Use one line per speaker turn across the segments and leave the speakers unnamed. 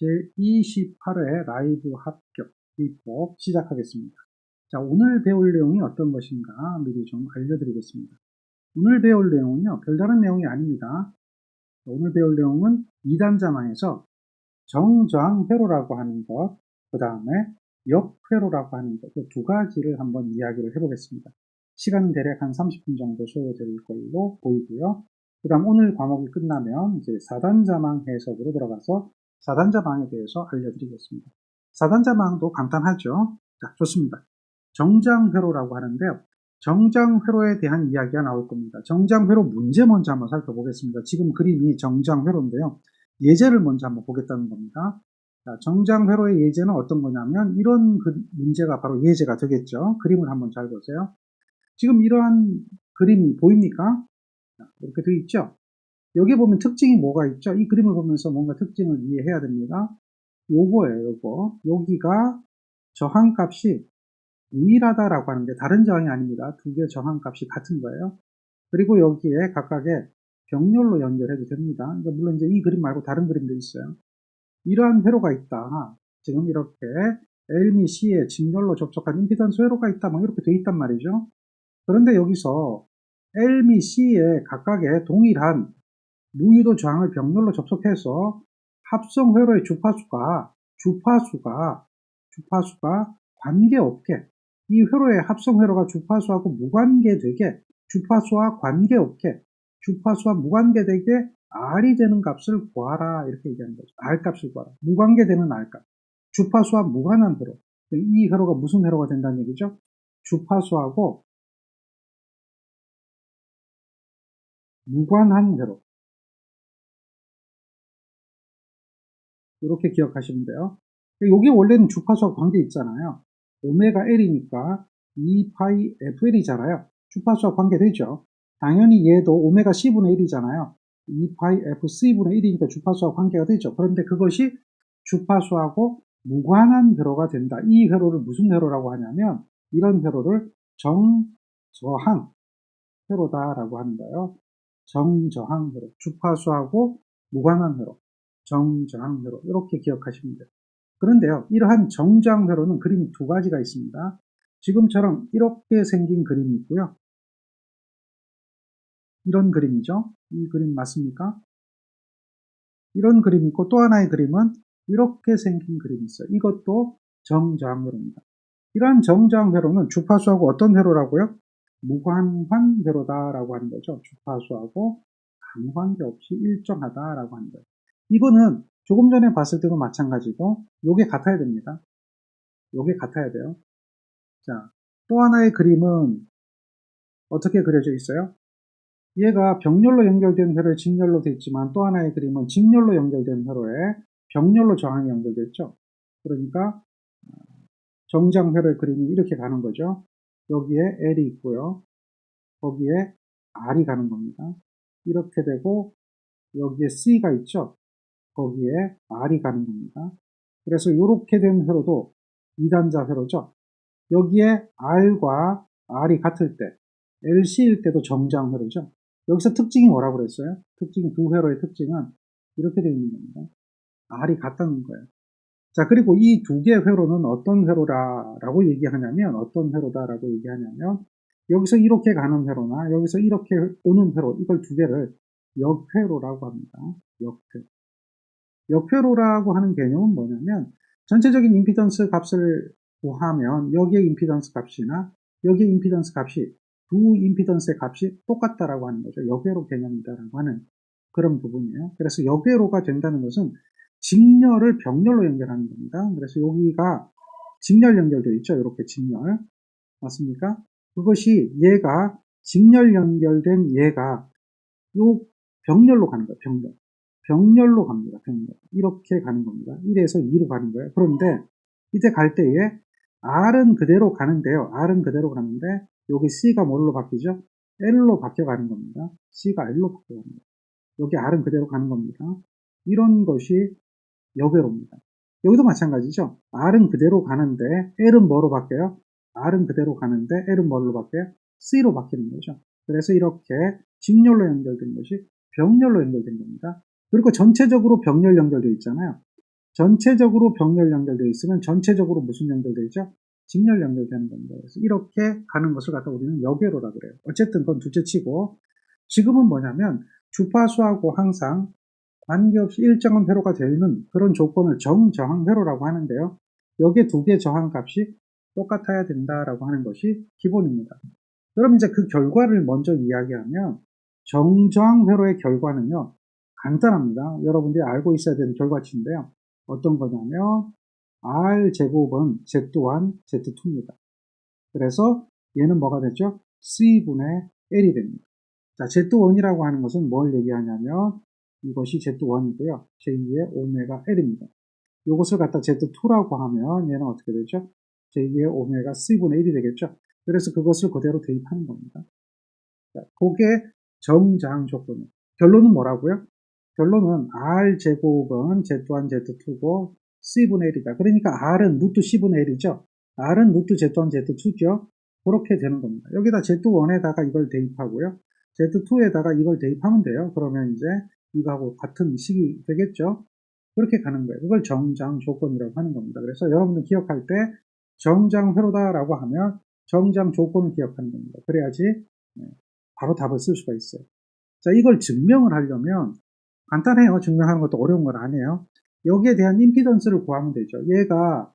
제28회 라이브 합격 비법 시작하겠습니다. 자, 오늘 배울 내용이 어떤 것인가 미리 좀 알려드리겠습니다. 오늘 배울 내용은요, 별다른 내용이 아닙니다. 오늘 배울 내용은 2단자망에서 정저항 회로라고 하는 것, 그 다음에 역회로라고 하는 것, 그두 가지를 한번 이야기를 해보겠습니다. 시간은 대략 한 30분 정도 소요될 걸로 보이고요. 그 다음 오늘 과목이 끝나면 이제 4단자망 해석으로 들어가서 4단자 망에 대해서 알려드리겠습니다. 4단자 망도 간단하죠. 자, 좋습니다. 정장회로라고 하는데요. 정장회로에 대한 이야기가 나올 겁니다. 정장회로 문제 먼저 한번 살펴보겠습니다. 지금 그림이 정장회로인데요. 예제를 먼저 한번 보겠다는 겁니다. 자, 정장회로의 예제는 어떤 거냐면 이런 그 문제가 바로 예제가 되겠죠. 그림을 한번 잘 보세요. 지금 이러한 그림이 보입니까? 자, 이렇게 되어 있죠. 여기 보면 특징이 뭐가 있죠? 이 그림을 보면서 뭔가 특징을 이해해야 됩니다. 요거예요, 요거. 여기가 저항값이 유일하다라고 하는데 다른 저항이 아닙니다. 두 개 저항값이 같은 거예요. 그리고 여기에 각각의 병렬로 연결해도 됩니다. 그러니까 물론 이제 이 그림 말고 다른 그림도 있어요. 이러한 회로가 있다. 지금 이렇게 L 미 C에 직렬로 접촉한 임피던스 회로가 있다. 뭐 이렇게 돼 있단 말이죠. 그런데 여기서 L 미 C에 각각의 동일한 무유도 저항을 병렬로 접속해서 합성 회로의 주파수가 주파수가 주파수가 관계없게 이 회로의 합성 회로가 주파수하고 무관계되게 주파수와 관계없게 주파수와 무관계되게 R이 되는 값을 구하라 이렇게 얘기하는 거죠. R 값을 구하라. 무관계되는 R 값. 주파수와 무관한 회로. 이 회로가 무슨 회로가 된다는 얘기죠? 주파수하고 무관한 회로. 이렇게 기억하시면 돼요. 여기 원래는 주파수와 관계 있잖아요. 오메가 L이니까 2파이 FL이잖아요. 주파수와 관계되죠. 당연히 얘도 오메가 C분의 1이잖아요. 2파이 FC분의 1이니까 주파수와 관계가 되죠. 그런데 그것이 주파수하고 무관한 회로가 된다. 이 회로를 무슨 회로라고 하냐면 이런 회로를 정저항 회로다라고 하는 거예요. 정저항 회로. 주파수하고 무관한 회로. 정저항회로 이렇게 기억하시면 돼요. 그런데요, 이러한 정저항회로는 그림이 두 가지가 있습니다. 지금처럼 이렇게 생긴 그림이 있고요. 이런 그림이죠. 이 그림 맞습니까? 이런 그림이 있고 또 하나의 그림은 이렇게 생긴 그림이 있어요. 이것도 정저항회로입니다. 이러한 정저항회로는 주파수하고 어떤 회로라고요? 무관한 회로다라고 하는 거죠. 주파수하고 아무 관계 없이 일정하다라고 하는 거예요. 이거는 조금 전에 봤을 때도 마찬가지고 요게 같아야 됩니다. 요게 같아야 돼요. 자, 또 하나의 그림은 어떻게 그려져 있어요? 얘가 병렬로 연결된 회로에 직렬로 되어 있지만 또 하나의 그림은 직렬로 연결된 회로에 병렬로 저항이 연결되어 있죠. 그러니까 정장 회로의 그림이 이렇게 가는 거죠. 여기에 L이 있고요. 거기에 R이 가는 겁니다. 이렇게 되고 여기에 C가 있죠. 거기에 R이 가는 겁니다. 그래서 이렇게 된 회로도 2단자 회로죠. 여기에 R과 R이 같을 때 LC일 때도 정장 회로죠. 여기서 특징이 뭐라고 그랬어요? 특징 두 회로의 특징은 이렇게 되어 있는 겁니다. R이 같다는 거예요. 자, 그리고 이 두 개의 회로는 어떤 회로라고 얘기하냐면, 어떤 회로다라고 얘기하냐면, 여기서 이렇게 가는 회로나, 여기서 이렇게 오는 회로, 이걸 두 개를 역회로라고 합니다. 역회로. 역회로라고 하는 개념은 뭐냐면 전체적인 임피던스 값을 구하면 여기에 임피던스 값이나 여기에 임피던스 값이 두 임피던스의 값이 똑같다라고 하는 거죠. 역회로 개념이다라고 하는 그런 부분이에요. 그래서 역회로가 된다는 것은 직렬을 병렬로 연결하는 겁니다. 그래서 여기가 직렬 연결되어 있죠. 이렇게 직렬. 맞습니까? 그것이 얘가 직렬 연결된 얘가 요 병렬로 가는 거예요. 병렬. 병렬로 갑니다. 병렬. 이렇게 가는 겁니다. 1에서 2로 가는 거예요. 그런데 이때 갈 때에 R은 그대로 가는데요. R은 그대로 가는데 여기 C가 뭘로 바뀌죠? L로 바뀌어 가는 겁니다. C가 L로 바뀌어 갑니다. 여기 R은 그대로 가는 겁니다. 이런 것이 역외로입니다. 여기도 마찬가지죠. R은 그대로 가는데 L은 뭐로 바뀌어요? R은 그대로 가는데 L은 뭘로 바뀌어요? C로 바뀌는 거죠. 그래서 이렇게 직렬로 연결된 것이 병렬로 연결된 겁니다. 그리고 전체적으로 병렬 연결되어 있잖아요. 전체적으로 병렬 연결되어 있으면 전체적으로 무슨 연결되죠? 직렬 연결되는 겁니다. 그래서 이렇게 가는 것을 갖다 우리는 여궤로라 그래요. 어쨌든 그건 둘째 치고 지금은 뭐냐면 주파수하고 항상 관계없이 일정한 회로가 되는 그런 조건을 정저항 회로라고 하는데요. 여기에 두 개의 저항 값이 똑같아야 된다라고 하는 것이 기본입니다. 그럼 이제 그 결과를 먼저 이야기하면 정저항 회로의 결과는요. 간단합니다. 여러분들이 알고 있어야 되는 결과치인데요. 어떤 거냐면 R 제곱은 Z1, Z2입니다. 그래서 얘는 뭐가 됐죠? C분의 L이 됩니다. 자, Z1이라고 하는 것은 뭘 얘기하냐면 이것이 Z1이고요. 제2의 오메가 L입니다. 이것을 갖다 Z2라고 하면 얘는 어떻게 되죠? 제2의 오메가 C분의 1이 되겠죠? 그래서 그것을 그대로 대입하는 겁니다. 자, 그게 정장 조건이에요. 결론은 뭐라고요? 결론은 R 제곱은 Z1, Z2고 C분의 1이다. 그러니까 R은 루트 C분의 1이죠. R은 루트 Z1, Z2죠. 그렇게 되는 겁니다. 여기다 Z1에다가 이걸 대입하고요. Z2에다가 이걸 대입하면 돼요. 그러면 이제 이거하고 같은 식이 되겠죠. 그렇게 가는 거예요. 그걸 정장 조건이라고 하는 겁니다. 그래서 여러분들 기억할 때 정장 회로다라고 하면 정장 조건을 기억하는 겁니다. 그래야지 네, 바로 답을 쓸 수가 있어요. 자, 이걸 증명을 하려면 간단해요. 증명하는 것도 어려운 건 아니에요. 여기에 대한 임피던스를 구하면 되죠. 얘가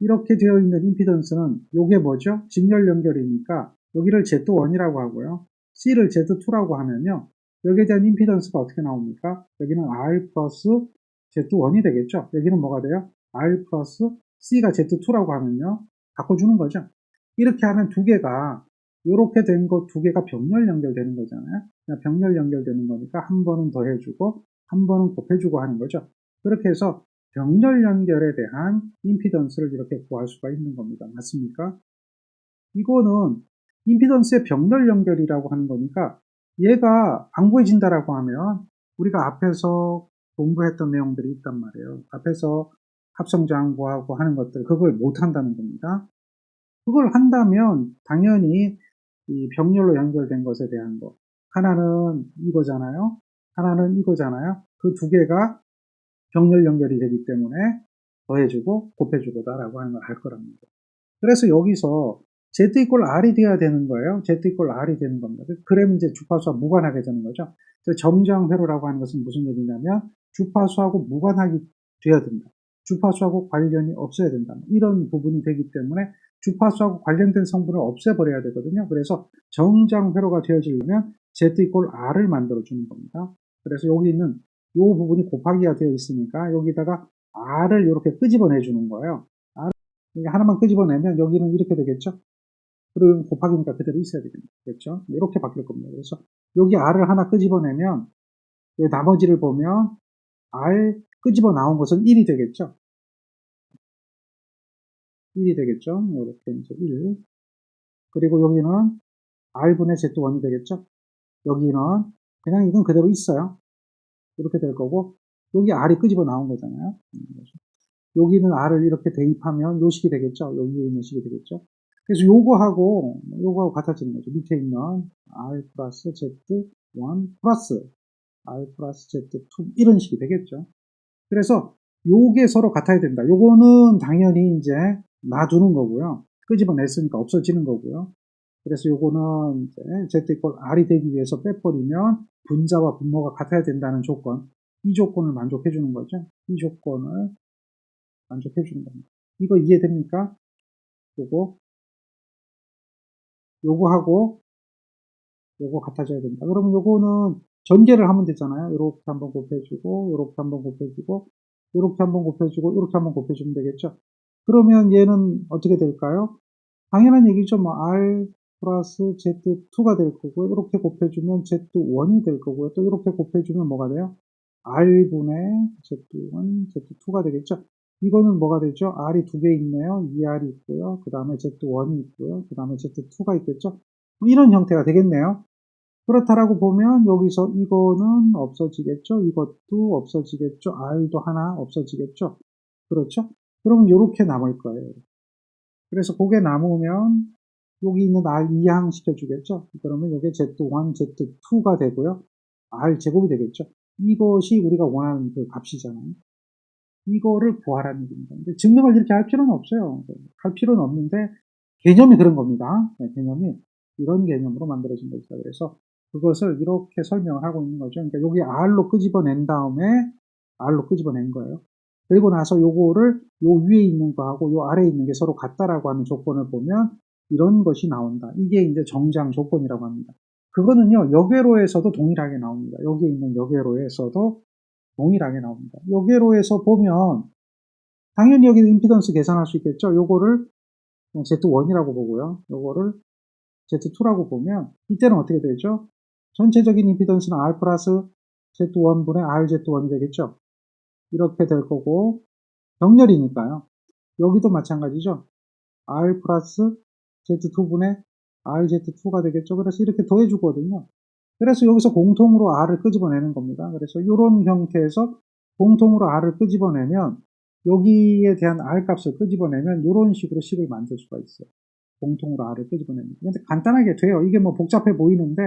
이렇게 되어 있는 임피던스는 이게 뭐죠? 직렬 연결이니까 여기를 Z1이라고 하고요. C를 Z2라고 하면요. 여기에 대한 임피던스가 어떻게 나옵니까? 여기는 R 플러스 Z1이 되겠죠? 여기는 뭐가 돼요? R 플러스 C가 Z2라고 하면요. 바꿔주는 거죠. 이렇게 하면 두 개가 이렇게 된 거 두 개가 병렬 연결되는 거잖아요. 병렬 연결되는 거니까 한 번은 더해주고 한 번은 곱해주고 하는 거죠. 그렇게 해서 병렬 연결에 대한 임피던스를 이렇게 구할 수가 있는 겁니다. 맞습니까? 이거는 임피던스의 병렬 연결이라고 하는 거니까 얘가 안 구해진다라고 하면 우리가 앞에서 공부했던 내용들이 있단 말이에요. 앞에서 합성장 구하고 하는 것들 그걸 못 한다는 겁니다. 그걸 한다면 당연히 이 병렬로 연결된 것에 대한 거 하나는 이거잖아요. 하나는 이거잖아요. 그 두 개가 병렬 연결이 되기 때문에 더해주고 곱해주고다라고 하는 걸 알 거랍니다. 그래서 여기서 Z 이꼴 R이 돼야 되는 거예요. Z 이꼴 R이 되는 겁니다. 그러면 이제 주파수와 무관하게 되는 거죠. 정정 회로라고 하는 것은 무슨 얘기냐면 주파수하고 무관하게 돼야 된다. 주파수하고 관련이 없어야 된다. 이런 부분이 되기 때문에 주파수하고 관련된 성분을 없애버려야 되거든요. 그래서 정장 회로가 되어지려면 Z 이꼴 R을 만들어주는 겁니다. 그래서 여기 있는 이 부분이 곱하기가 되어 있으니까 여기다가 R을 이렇게 끄집어내 주는 거예요. R 하나만 끄집어내면 여기는 이렇게 되겠죠? 그리고 곱하기니까 그대로 있어야 되겠죠? 이렇게 바뀔 겁니다. 그래서 여기 R을 하나 끄집어내면 나머지를 보면 R 끄집어 나온 것은 1이 되겠죠? 1이 되겠죠? 이렇게 이제 1. 그리고 여기는 R분의 Z1이 되겠죠? 여기는 그냥 이건 그대로 있어요. 이렇게 될 거고 여기 R이 끄집어 나온 거잖아요. 여기는 R을 이렇게 대입하면 요 식이 되겠죠. 여기에 있는 식이 되겠죠. 그래서 요거하고 요거하고 같아지는 거죠. 밑에 있는 R 플러스 Z1 플러스 R 플러스 Z2 이런 식이 되겠죠. 그래서 요게 서로 같아야 된다. 요거는 당연히 이제 놔두는 거고요. 끄집어냈으니까 없어지는 거고요. 그래서 요거는 이꼴 R이 되기 위해서 빼버리면 분자와 분모가 같아야 된다는 조건, 이 조건을 만족해 주는 거죠. 이 조건을 만족해 주는 겁니다. 이거 이해됩니까? 요거, 요거하고 요거 같아져야 된다. 그러면 요거는 전개를 하면 되잖아요. 이렇게 한번 곱해주고, 이렇게 한번 곱해주고, 이렇게 한번 곱해주고, 이렇게 한번 곱해주면 되겠죠. 그러면 얘는 어떻게 될까요? 당연한 얘기죠. 뭐 R 플러스 Z2가 될 거고요. 이렇게 곱해주면 Z1이 될 거고요. 또 이렇게 곱해주면 뭐가 돼요? R분의 Z1, Z2가 되겠죠? 이거는 뭐가 되죠? R이 두 개 있네요. 2R이 있고요. 그 다음에 Z1이 있고요. 그 다음에 Z2가 있겠죠? 뭐 이런 형태가 되겠네요. 그렇다라고 보면 여기서 이거는 없어지겠죠? 이것도 없어지겠죠? R도 하나 없어지겠죠? 그렇죠? 그러면 이렇게 남을 거예요. 그래서 그게 남으면 여기 있는 R 이항 시켜주겠죠? 그러면 이게 Z1, Z2가 되고요. R 제곱이 되겠죠? 이것이 우리가 원하는 그 값이잖아요. 이거를 구하라는 얘기입니다. 근데 증명을 이렇게 할 필요는 없어요. 할 필요는 없는데 개념이 그런 겁니다. 네, 개념이 이런 개념으로 만들어진 거죠. 그래서 그것을 이렇게 설명을 하고 있는 거죠. 그러니까 여기 R로 끄집어낸 다음에 R로 끄집어낸 거예요. 그리고 나서 요거를 요 위에 있는 거하고 요 아래에 있는 게 서로 같다라고 하는 조건을 보면 이런 것이 나온다. 이게 이제 정장 조건이라고 합니다. 그거는요, 역외로에서도 동일하게 나옵니다. 여기에 있는 역외로에서도 동일하게 나옵니다. 역외로에서 보면 당연히 여기 임피던스 계산할 수 있겠죠. 요거를 Z1이라고 보고요. 요거를 Z2라고 보면 이때는 어떻게 되죠? 전체적인 임피던스는 R 플러스 Z1분의 RZ1이 되겠죠. 이렇게 될 거고 병렬이니까요. 여기도 마찬가지죠. R 플러스 Z2분의 RZ2가 되겠죠. 그래서 이렇게 더해주거든요. 그래서 여기서 공통으로 R을 끄집어내는 겁니다. 그래서 이런 형태에서 공통으로 R을 끄집어내면 여기에 대한 R 값을 끄집어내면 이런 식으로 식을 만들 수가 있어요. 공통으로 R을 끄집어내는. 근데 간단하게 돼요. 이게 뭐 복잡해 보이는데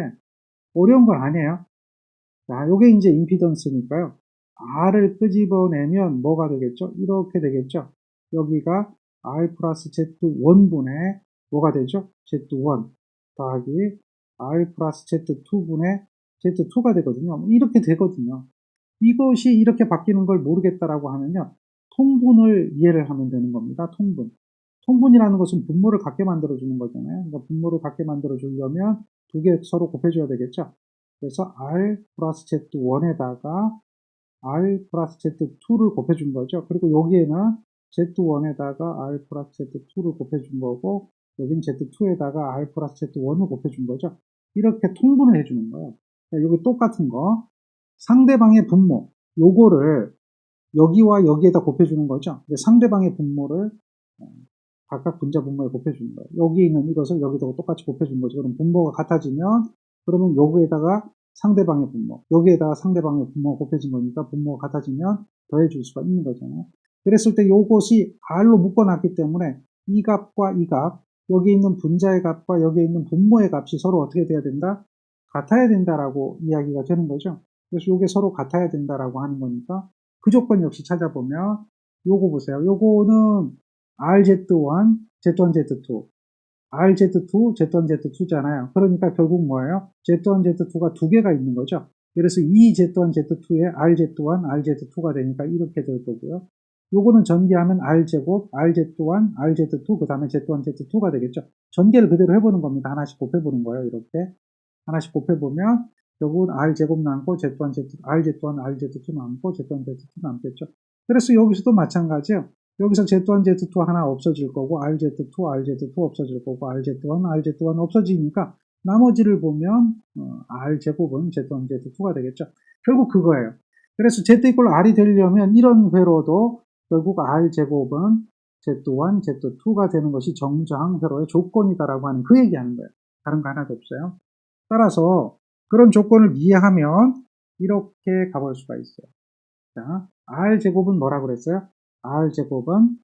어려운 건 아니에요. 자, 요게 이제 임피던스니까요. R을 끄집어내면 뭐가 되겠죠? 이렇게 되겠죠? 여기가 R 플러스 Z1분의 뭐가 되죠? Z1 더하기 R 플러스 Z2분의 Z2가 되거든요. 이렇게 되거든요. 이것이 이렇게 바뀌는 걸 모르겠다라고 하면요. 통분을 이해를 하면 되는 겁니다. 통분. 통분이라는 것은 분모를 같게 만들어주는 거잖아요. 그러니까 분모를 같게 만들어주려면 두 개 서로 곱해줘야 되겠죠. 그래서 R 플러스 Z1에다가 R 플러스 Z2를 곱해준 거죠. 그리고 여기에는 Z1에다가 R 플러스 Z2를 곱해준 거고 여긴 Z2에다가 R 플러스 Z1을 곱해준 거죠. 이렇게 통분을 해주는 거예요. 여기 똑같은 거 상대방의 분모 요거를 여기와 여기에다 곱해주는 거죠. 상대방의 분모를 어, 각각 분자 분모에 곱해주는 거예요. 여기 있는 이것을 여기다가 똑같이 곱해주는 거죠. 그럼 분모가 같아지면 그러면 여기에다가 상대방의 분모 여기에다가 상대방의 분모가 곱해진 거니까 분모가 같아지면 더해줄 수가 있는 거잖아요. 그랬을 때 요것이 R로 묶어놨기 때문에 이 값과 이 값, 여기 있는 분자의 값과 여기 있는 분모의 값이 서로 어떻게 돼야 된다? 같아야 된다라고 이야기가 되는 거죠. 그래서 이게 서로 같아야 된다라고 하는 거니까 그 조건 역시 찾아보면 요거 보세요. 요거는 RZ1, Z1, Z2. RZ2, Z1, Z2잖아요. 그러니까 결국 뭐예요? Z1, Z2가 두 개가 있는 거죠. 그래서 이 Z1, Z2에 RZ1, RZ2가 되니까 이렇게 될 거고요. 요거는 전개하면 R제곱, RZ1, RZ2, 그 다음에 Z1, Z2가 되겠죠. 전개를 그대로 해보는 겁니다. 하나씩 곱해보는 거예요. 이렇게. 하나씩 곱해보면, 결국은 R제곱 남고, Z1, Z, RZ1, RZ2 남고, Z1, Z2 남겠죠. 그래서 여기서도 마찬가지예요. 여기서 Z1, Z2 하나 없어질 거고, RZ2, RZ2 없어질 거고, RZ1, RZ1 없어지니까, 나머지를 보면, 어, R제곱은 Z1, Z2가 되겠죠. 결국 그거예요. 그래서 Z 이꼴 R이 되려면 이런 회로도 결국 R제곱은 Z1, Z2가 되는 것이 정장 회로의 조건이다라고 하는 그 얘기하는 거예요. 다른 거 하나도 없어요. 따라서 그런 조건을 이해하면 이렇게 가볼 수가 있어요. 자, R제곱은 뭐라 그랬어요? R제곱은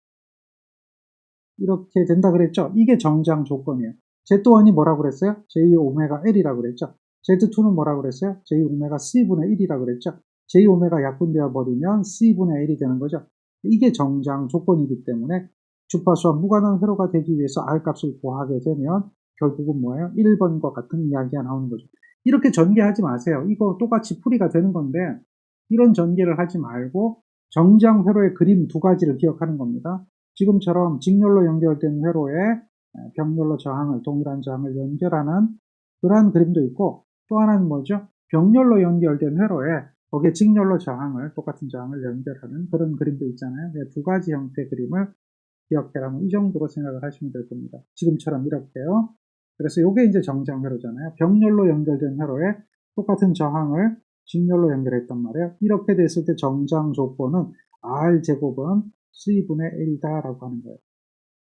이렇게 된다 그랬죠? 이게 정장 조건이에요. Z1이 뭐라 그랬어요? J 오메가 L이라고 그랬죠? Z2는 뭐라 그랬어요? J 오메가 C분의 1이라고 그랬죠? J 오메가 약분되어 버리면 C분의 1이 되는 거죠? 이게 정장 조건이기 때문에 주파수와 무관한 회로가 되기 위해서 R값을 구하게 되면 결국은 뭐예요? 1번과 같은 이야기가 나오는 거죠. 이렇게 전개하지 마세요. 이거 똑같이 풀이가 되는 건데 이런 전개를 하지 말고 정장 회로의 그림 두 가지를 기억하는 겁니다. 지금처럼 직렬로 연결된 회로에 병렬로 저항을 동일한 저항을 연결하는 그러한 그림도 있고 또 하나는 뭐죠? 병렬로 연결된 회로에 거기에 직렬로 저항을 똑같은 저항을 연결하는 그런 그림도 있잖아요. 네, 두 가지 형태의 그림을 기억해라면 이 정도로 생각을 하시면 될 겁니다. 지금처럼 이렇게요. 그래서 이게 이제 정장 회로잖아요. 병렬로 연결된 회로에 똑같은 저항을 직렬로 연결했단 말이에요. 이렇게 됐을 때 정장 조건은 R 제곱은 C분의 L이다 라고 하는 거예요.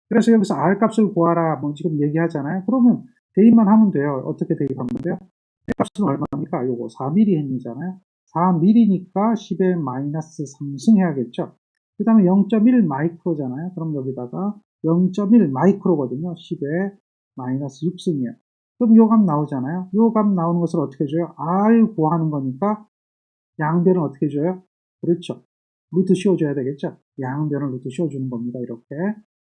그래서 여기서 R 값을 구하라 뭐 지금 얘기하잖아요. 그러면 대입만 하면 돼요. 어떻게 대입하면 돼요? 값은 얼마입니까? 요거 4mm hen이잖아요. 4mm니까 10의 마이너스 3승 해야겠죠. 그 다음에 0.1 마이크로잖아요. 그럼 여기다가 0.1 마이크로거든요. 10의 마이너스 6승이에요. 그럼 요 값 나오잖아요. 요 값 나오는 것을 어떻게 줘요? R 구하는 거니까 양변은 어떻게 줘요? 그렇죠. 루트 씌워줘야 되겠죠? 양변을 루트 씌워주는 겁니다. 이렇게.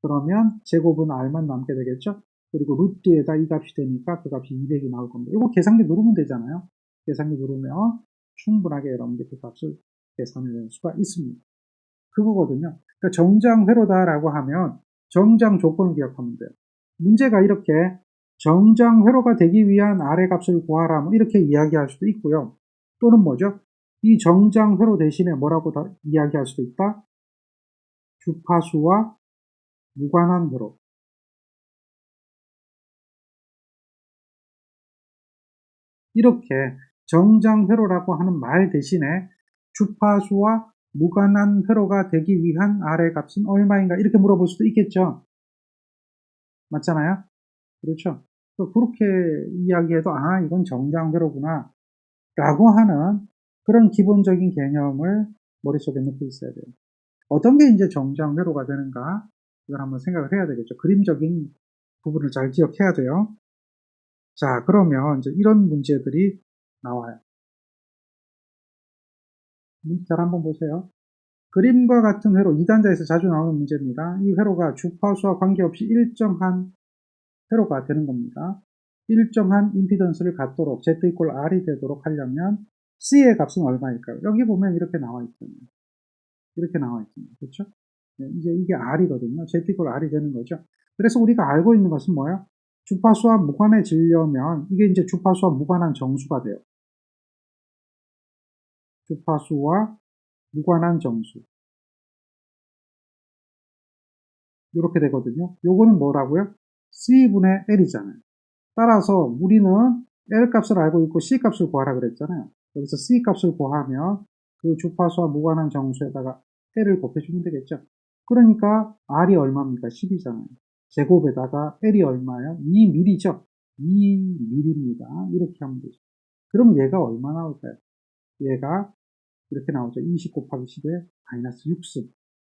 그러면 제곱은 r만 남게 되겠죠? 그리고 루트에다 이 값이 되니까 그 값이 200이 나올 겁니다. 이거 계산기 누르면 되잖아요. 계산기 누르면 충분하게 여러분들 그 값을 계산해낼 수가 있습니다. 그거거든요. 그러니까 정장 회로다라고 하면 정장 조건을 기억하면 돼요. 문제가 이렇게 정장 회로가 되기 위한 아래 값을 구하라 뭐 이렇게 이야기할 수도 있고요. 또는 뭐죠? 이 정장 회로 대신에 뭐라고 다 이야기할 수도 있다? 주파수와 무관한 회로. 이렇게 정장 회로라고 하는 말 대신에 주파수와 무관한 회로가 되기 위한 아래 값은 얼마인가 이렇게 물어볼 수도 있겠죠. 맞잖아요? 그렇죠. 그렇게 이야기해도 아 이건 정장회로구나 라고 하는 그런 기본적인 개념을 머릿속에 넣고 있어야 돼요. 어떤 게 이제 정장회로가 되는가 이걸 한번 생각을 해야 되겠죠. 그림적인 부분을 잘 기억해야 돼요. 자 그러면 이제 이런 문제들이 나와요. 잘 한번 보세요. 그림과 같은 회로 2단자에서 자주 나오는 문제입니다. 이 회로가 주파수와 관계없이 일정한 회로가 되는 겁니다. 일정한 임피던스를 갖도록 Z 이꼴 R이 되도록 하려면 C의 값은 얼마일까요? 여기 보면 이렇게 나와 있잖아요. 이렇게 나와 있잖아요. 그렇죠? 네, 이제 이게 R이거든요. Z 이꼴 R이 되는 거죠. 그래서 우리가 알고 있는 것은 뭐예요? 주파수와 무관해지려면 이게 이제 주파수와 무관한 정수가 돼요. 주파수와 무관한 정수. 이렇게 되거든요. 요거는 뭐라고요? C분의 L이잖아요. 따라서 우리는 L 값을 알고 있고 C 값을 구하라 그랬잖아요. 여기서 C 값을 구하면 그 주파수와 무관한 정수에다가 L을 곱해주면 되겠죠. 그러니까 R이 얼마입니까? 10이잖아요. 제곱에다가 L이 얼마예요? 2mm죠. 2mm입니다. 이렇게 하면 되죠. 그럼 얘가 얼마 나올까요? 얘가 이렇게 나오죠. 20 곱하기 10에 마이너스 6승.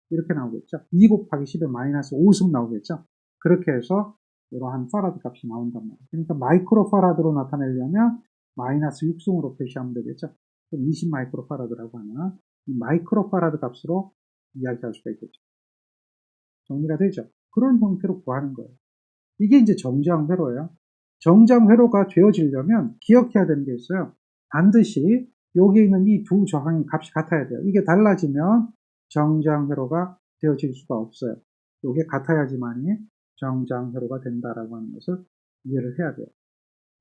이렇게 나오겠죠. 2 곱하기 10에 마이너스 5승 나오겠죠. 그렇게 해서 이러한 파라드 값이 나온단 말이에요. 그러니까 마이크로 파라드로 나타내려면 마이너스 6승으로 표시하면 되겠죠. 그럼 20 마이크로 파라드라고 하는 이 마이크로 파라드 값으로 이야기할 수가 있겠죠. 정리가 되죠. 그런 형태로 구하는 거예요. 이게 이제 정장 회로예요. 정장 회로가 되어지려면 기억해야 되는 게 있어요. 반드시 여기에 있는 이 두 저항의 값이 같아야 돼요. 이게 달라지면 정장 회로가 되어질 수가 없어요. 이게 같아야지만이 정장 회로가 된다라고 하는 것을 이해를 해야 돼요.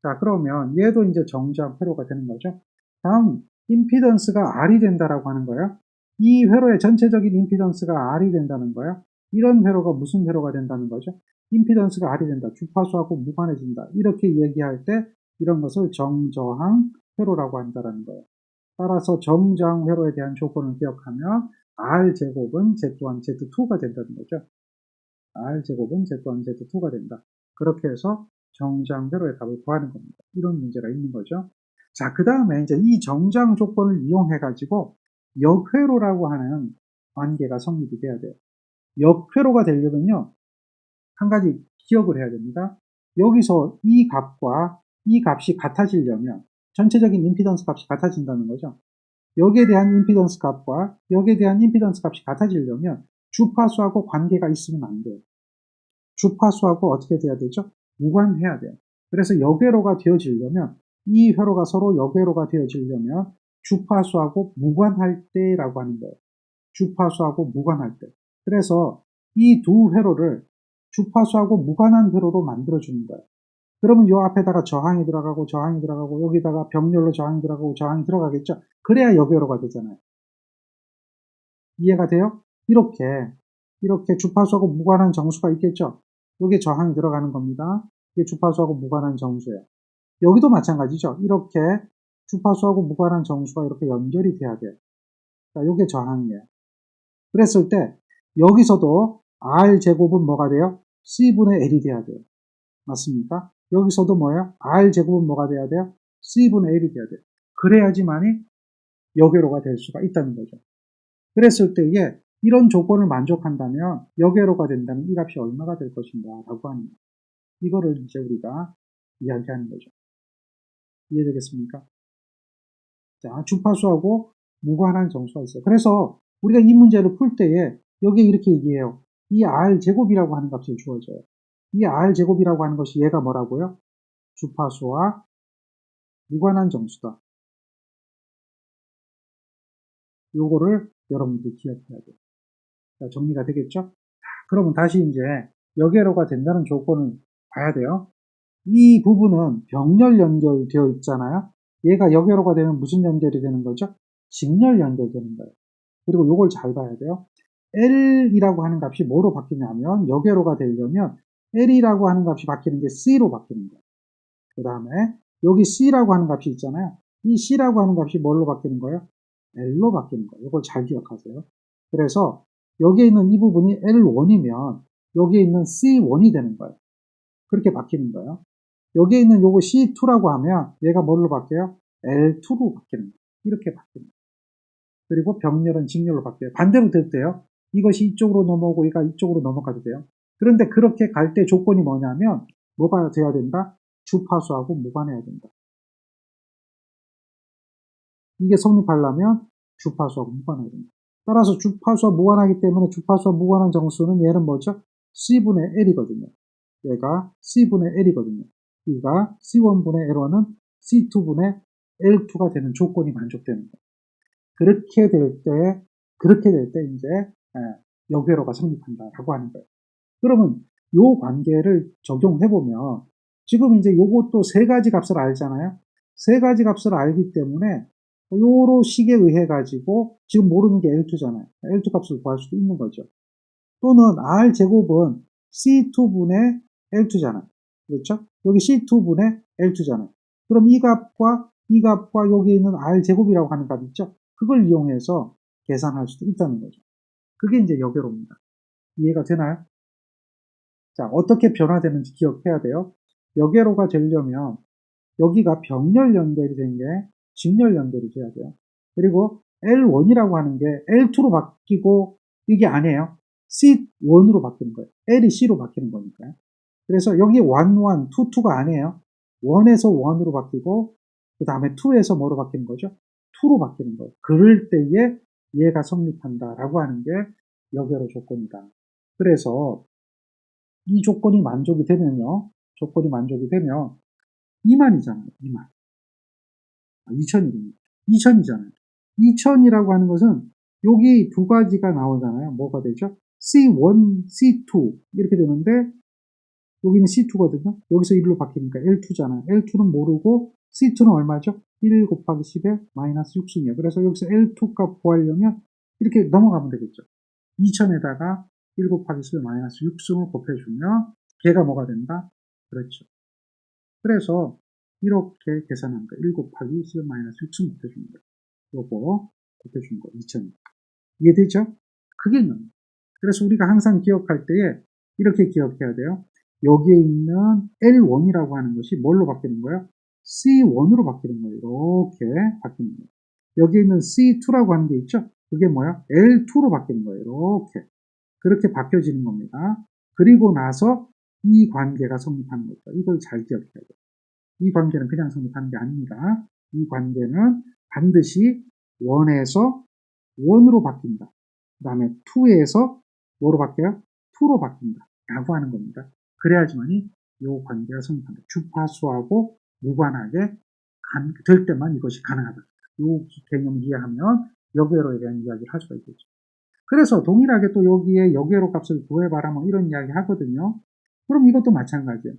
자, 그러면 얘도 이제 정장 회로가 되는 거죠. 다음, 임피던스가 R이 된다라고 하는 거예요. 이 회로의 전체적인 임피던스가 R이 된다는 거예요. 이런 회로가 무슨 회로가 된다는 거죠? 임피던스가 R이 된다. 주파수하고 무관해진다. 이렇게 얘기할 때 이런 것을 정저항 회로라고 한다는 거예요. 따라서 정저항 회로에 대한 조건을 기억하면 R제곱은 Z1, Z2가 된다는 거죠. R제곱은 Z1, Z2가 된다. 그렇게 해서 정장대로의 답을 구하는 겁니다. 이런 문제가 있는 거죠. 자, 그 다음에 이제 이 정장 조건을 이용해가지고 역회로라고 하는 관계가 성립이 돼야 돼요. 역회로가 되려면요, 한 가지 기억을 해야 됩니다. 여기서 이 값과 이 값이 같아지려면 전체적인 임피던스 값이 같아진다는 거죠. 여기에 대한 임피던스 값과 여기에 대한 임피던스 값이 같아지려면 주파수하고 관계가 있으면 안 돼요. 주파수하고 어떻게 돼야 되죠? 무관해야 돼요. 그래서 역회로가 되어지려면 이 회로가 서로 역회로가 되어지려면 주파수하고 무관할 때라고 하는 거예요. 주파수하고 무관할 때. 그래서 이 두 회로를 주파수하고 무관한 회로로 만들어주는 거예요. 그러면 이 앞에다가 저항이 들어가고 저항이 들어가고 여기다가 병렬로 저항이 들어가고 저항이 들어가겠죠. 그래야 역회로가 되잖아요. 이해가 돼요? 이렇게 이렇게 주파수하고 무관한 정수가 있겠죠. 여기에 저항이 들어가는 겁니다. 이게 주파수하고 무관한 정수예요. 여기도 마찬가지죠. 이렇게 주파수하고 무관한 정수가 이렇게 연결이 돼야 돼요. 자, 이게 저항이에요. 그랬을 때 여기서도 R 제곱은 뭐가 돼요? C분의 L이 돼야 돼요. 맞습니까? 여기서도 뭐예요? R 제곱은 뭐가 돼야 돼요? C분의 L이 돼야 돼요. 그래야지만이 여계로가 될 수가 있다는 거죠. 그랬을 때에 이런 조건을 만족한다면 여계로가 된다면 이 값이 얼마가 될 것인가 라고 하는 이거를 이제 우리가 이야기하는 거죠. 이해되겠습니까? 자, 주파수하고 무관한 정수가 있어요. 그래서 우리가 이 문제를 풀 때에 여기에 이렇게 얘기해요. 이 r 제곱이라고 하는 값을 주어져요. 이 r 제곱이라고 하는 것이 얘가 뭐라고요? 주파수와 무관한 정수다. 요거를 여러분들이 기억해야 돼요. 자, 정리가 되겠죠? 그러면 다시 이제 여계로가 된다는 조건을 봐야 돼요. 이 부분은 병렬 연결되어 있잖아요. 얘가 여계로가 되면 무슨 연결이 되는 거죠? 직렬 연결되는 거예요. 그리고 요걸 잘 봐야 돼요. L이라고 하는 값이 뭐로 바뀌냐면 여계로가 되려면 L이라고 하는 값이 바뀌는 게 C로 바뀌는 거예요. 그 다음에 여기 C라고 하는 값이 있잖아요. 이 C라고 하는 값이 뭘로 바뀌는 거예요? L로 바뀌는 거예요. 이걸 잘 기억하세요. 그래서 여기에 있는 이 부분이 L1이면 여기에 있는 C1이 되는 거예요. 그렇게 바뀌는 거예요. 여기에 있는 요거 C2라고 하면 얘가 뭘로 바뀌어요? L2로 바뀌는 거예요. 이렇게 거예요. 그리고 병렬은 직렬로 바뀌어요. 반대로 될 때요. 이것이 이쪽으로 넘어오고 얘가 이쪽으로 넘어가도 돼요. 그런데 그렇게 갈 때 조건이 뭐냐면 뭐가 돼야 된다? 주파수하고 무관해야 된다. 이게 성립하려면 주파수하고 무관해야 된다. 따라서 주파수와 무관하기 때문에 주파수와 무관한 정수는 얘는 뭐죠? C분의 L이거든요. 얘가 C분의 L이거든요. 이가 C1분의 L1은 C2분의 L2가 되는 조건이 만족되는 거예요. 그렇게 될 때, 그렇게 될 때 이제 역회로가 성립한다라고 하는 거예요. 그러면 요 관계를 적용해 보면 지금 이제 요것도 세 가지 값을 알잖아요. 세 가지 값을 알기 때문에 요로 식에 의해 가지고 지금 모르는 게 L2잖아요. L2 값을 구할 수도 있는 거죠. 또는 R 제곱은 C2분의 L2잖아요. 그렇죠? 여기 C2분의 L2잖아요. 그럼 이 값과 이 값과 여기 있는 R 제곱이라고 하는 값 있죠? 그걸 이용해서 계산할 수도 있다는 거죠. 그게 이제 여결호입니다. 이해가 되나요? 자, 어떻게 변화되는지 기억해야 돼요. 여계로가 되려면 여기가 병렬 연결이 된 게 직렬 연결이 돼야 돼요. 그리고 L1이라고 하는 게 L2로 바뀌고 이게 아니에요. C1으로 바뀌는 거예요. L이 C로 바뀌는 거니까요. 그래서 여기 1, 1, 2, 2가 아니에요. 1에서 1으로 바뀌고 그 다음에 2에서 뭐로 바뀌는 거죠? 2로 바뀌는 거예요. 그럴 때에 얘가 성립한다라고 하는 게 여결의 조건이다. 그래서 이 조건이 만족이 되면요. 조건이 만족이 되면 2만이잖아요. 2만. 2천이군요. 2천이잖아요. 2천이라고 하는 것은 여기 두 가지가 나오잖아요. 뭐가 되죠? C1, C2 이렇게 되는데 여기는 C2거든요. 여기서 1로 바뀌니까 L2잖아요. L2는 모르고 C2는 얼마죠? 1 곱하기 10에 마이너스 6순이에요. 그래서 여기서 L2 값 구하려면 이렇게 넘어가면 되겠죠. 2000에다가 1 곱하기 10에 마이너스 6승을 곱해주면 걔가 뭐가 된다? 그렇죠. 그래서 이렇게 계산한 거. 1 곱하기 10에 마이너스 6승 곱해주는 거. 요거 곱해주는 거. 2000. 이해되죠? 그게 는 그래서 우리가 항상 기억할 때에 이렇게 기억해야 돼요. 여기에 있는 L1이라고 하는 것이 뭘로 바뀌는 거예요? C1으로 바뀌는 거예요. 이렇게 바뀌는 거예요. 여기에 있는 C2라고 하는 게 있죠? 그게 뭐야? L2로 바뀌는 거예요. 이렇게. 그렇게 바뀌어지는 겁니다. 그리고 나서 이 관계가 성립하는 거죠. 이걸 잘 기억해야 돼요. 이 관계는 그냥 성립하는 게 아닙니다. 이 관계는 반드시 1에서 1으로 바뀐다. 그 다음에 2에서 뭐로 바뀌어요? 2로 바뀐다. 라고 하는 겁니다. 그래야지만이 이 관계가 성립한다. 주파수하고 무관하게 될 때만 이것이 가능하다. 이 개념을 이해하면 역외로에 대한 이야기를 할 수가 있겠죠. 그래서 동일하게 또 여기에 역외로 값을 구해봐라 뭐 이런 이야기 하거든요. 그럼 이것도 마찬가지예요.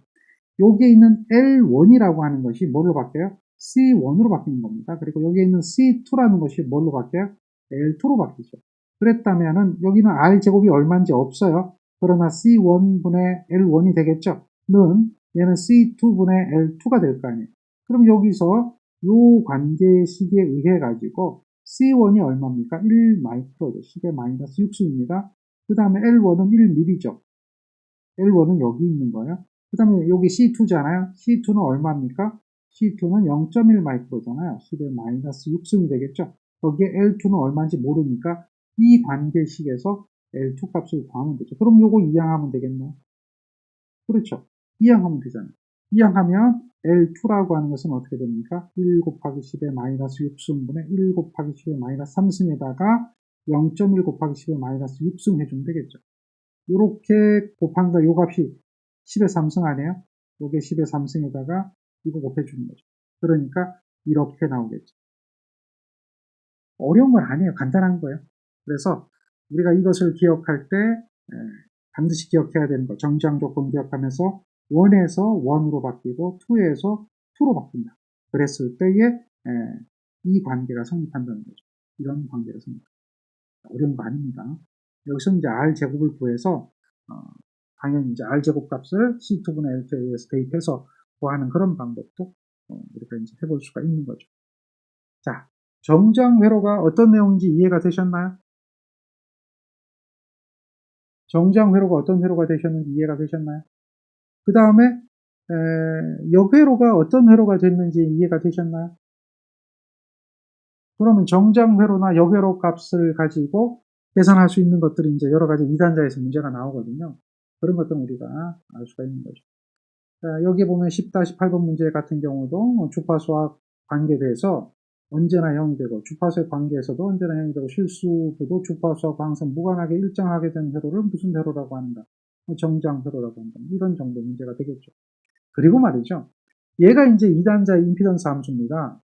여기에 있는 L1이라고 하는 것이 뭘로 바뀌어요? C1으로 바뀌는 겁니다. 그리고 여기에 있는 C2라는 것이 뭘로 바뀌어요? L2로 바뀌죠. 그랬다면은 여기는 R제곱이 얼마인지 없어요. 그러나 C1분의 L1이 되겠죠. 는 얘는 C2분의 L2가 될 거 아니에요. 그럼 여기서 이 관계식에 의해 가지고 C1이 얼마입니까? 1 마이크로죠. 10의 마이너스 6수입니다. 그 다음에 L1은 1mm죠. L1은 여기 있는 거예요. 그 다음에 여기 C2잖아요. C2는 얼마입니까? C2는 0.1 마이크로잖아요. 10의 마이너스 6승이 되겠죠. 거기에 L2는 얼마인지 모르니까 이 관계식에서 L2 값을 구하면 되죠. 그럼 요거 이항하면 되겠네요. 그렇죠. 이항하면 되잖아요. 이항하면 L2라고 하는 것은 어떻게 됩니까? 1 곱하기 10의 마이너스 6승분의 1 곱하기 10의 마이너스 3승에다가 0.1 곱하기 10의 마이너스 6승 해주면 되겠죠. 이렇게 곱한 거, 요 값이 10의 3승 아니에요? 요게 10의 3승에다가 이거 곱해주는 거죠. 그러니까 이렇게 나오겠죠. 어려운 건 아니에요. 간단한 거예요. 그래서 우리가 이것을 기억할 때 반드시 기억해야 되는 거. 정지항 조건 기억하면서 1에서 1으로 바뀌고 2에서 2로 바뀐다. 그랬을 때에 이 관계가 성립한다는 거죠. 이런 관계가 성립. 어려운 거 아닙니다. 여기서 이제 R 제곱을 구해서 어, 당연히 이제 R 제곱 값을 C2분의 L2에 의해서 대입해서 구하는 그런 방법도 어, 우리가 이제 해볼 수가 있는 거죠. 자, 정장 회로가 어떤 내용인지 이해가 되셨나요? 정장 회로가 어떤 회로가 되셨는지 이해가 되셨나요? 그 다음에 역회로가 어떤 회로가 됐는지 이해가 되셨나요? 그러면 정장 회로나 역회로 값을 가지고 계산할 수 있는 것들이 이제 여러 가지 2단자에서 문제가 나오거든요. 그런 것들은 우리가 알 수가 있는 거죠. 자, 여기 보면 10-8번 문제 같은 경우도 주파수와 관계돼서 언제나 0이 되고 주파수의 관계에서도 언제나 0이 되고 실수부도 주파수와 광선 무관하게 일정하게 된 회로를 무슨 회로라고 하는가? 뭐 정장 회로라고 한다. 이런 정도 문제가 되겠죠. 그리고 말이죠. 얘가 이제 2단자의 임피던스 함수입니다.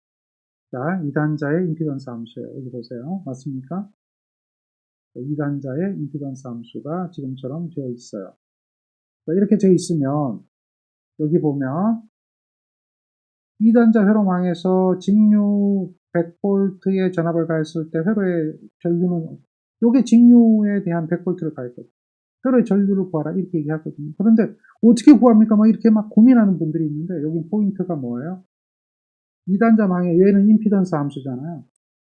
자 2단자의 임피던스 함수예요 여기 보세요. 맞습니까? 2단자의 임피던스 함수가 지금처럼 되어 있어요. 자, 이렇게 되어 있으면 여기 보면 2단자 회로망에서 직류 100V의 전압을 가했을 때 회로의 전류는 요게 직류에 대한 100V를 가했거든요. 회로의 전류를 구하라 이렇게 얘기하거든요. 그런데 어떻게 구합니까? 막 이렇게 막 고민하는 분들이 있는데 여기 포인트가 뭐예요? 2단자 망에 얘는 임피던스 함수잖아요.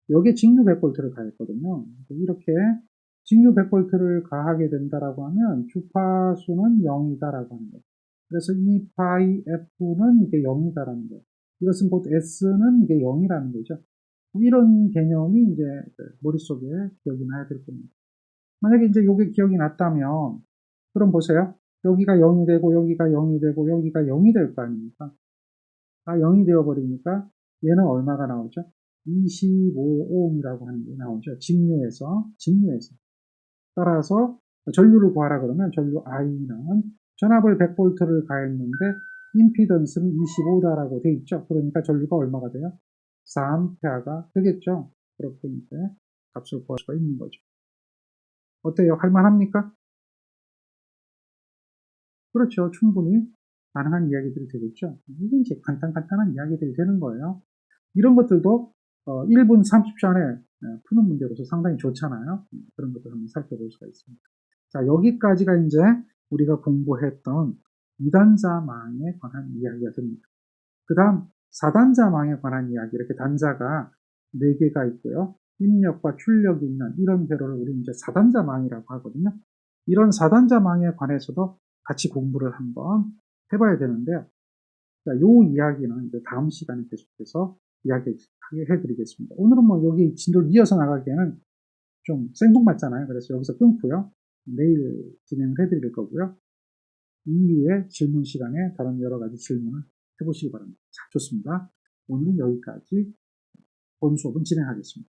여기에 직류 100V를 가했거든요. 이렇게 직류 100V를 가하게 된다라고 하면 주파수는 0이다라고 하는 거예요. 그래서 2 파이 F는 이게 0이다라는 거예요. 이것은 곧 S는 이게 0이라는 거죠. 이런 개념이 이제 머릿속에 기억이 나야 될 겁니다. 만약에 이제 이게 기억이 났다면, 그럼 보세요. 여기가 0이 되고, 여기가 0이 되고, 여기가 0이 될 거 아닙니까? 아, 0이 되어버리니까 얘는 얼마가 나오죠? 25ohm이라고 하는 게 나오죠. 직류에서, 직류에서. 따라서 전류를 구하라 그러면 전류 I는 전압을 100V를 가했는데 임피던스는 25다라고 돼 있죠. 그러니까 전류가 얼마가 돼요? 4A가 되겠죠. 그렇게 이제 값을 구할 수가 있는 거죠. 어때요? 할만합니까? 그렇죠. 충분히 가능한 이야기들이 되겠죠. 이게 이제 간단간단한 이야기들이 되는 거예요. 이런 것들도 1분 어, 30초 안에 푸는 문제로서 상당히 좋잖아요. 그런 것들 한번 살펴볼 수가 있습니다. 자, 여기까지가 이제 우리가 공부했던 2단자 망에 관한 이야기가 됩니다. 그 다음 4단자 망에 관한 이야기 이렇게 단자가 4개가 있고요. 입력과 출력이 있는 이런 회로를 우리 이제 4단자 망이라고 하거든요. 이런 4단자 망에 관해서도 같이 공부를 한번 해봐야 되는데요. 자, 요 이야기는 이제 다음 시간에 계속해서 이야기해 드리겠습니다. 오늘은 뭐 여기 진도를 이어서 나가기에는 좀 생뚱맞잖아요. 그래서 여기서 끊고요. 내일 진행을 해드릴 거고요. 이후에 질문 시간에 다른 여러 가지 질문을 해보시기 바랍니다. 자, 좋습니다. 오늘은 여기까지 본 수업은 진행하겠습니다.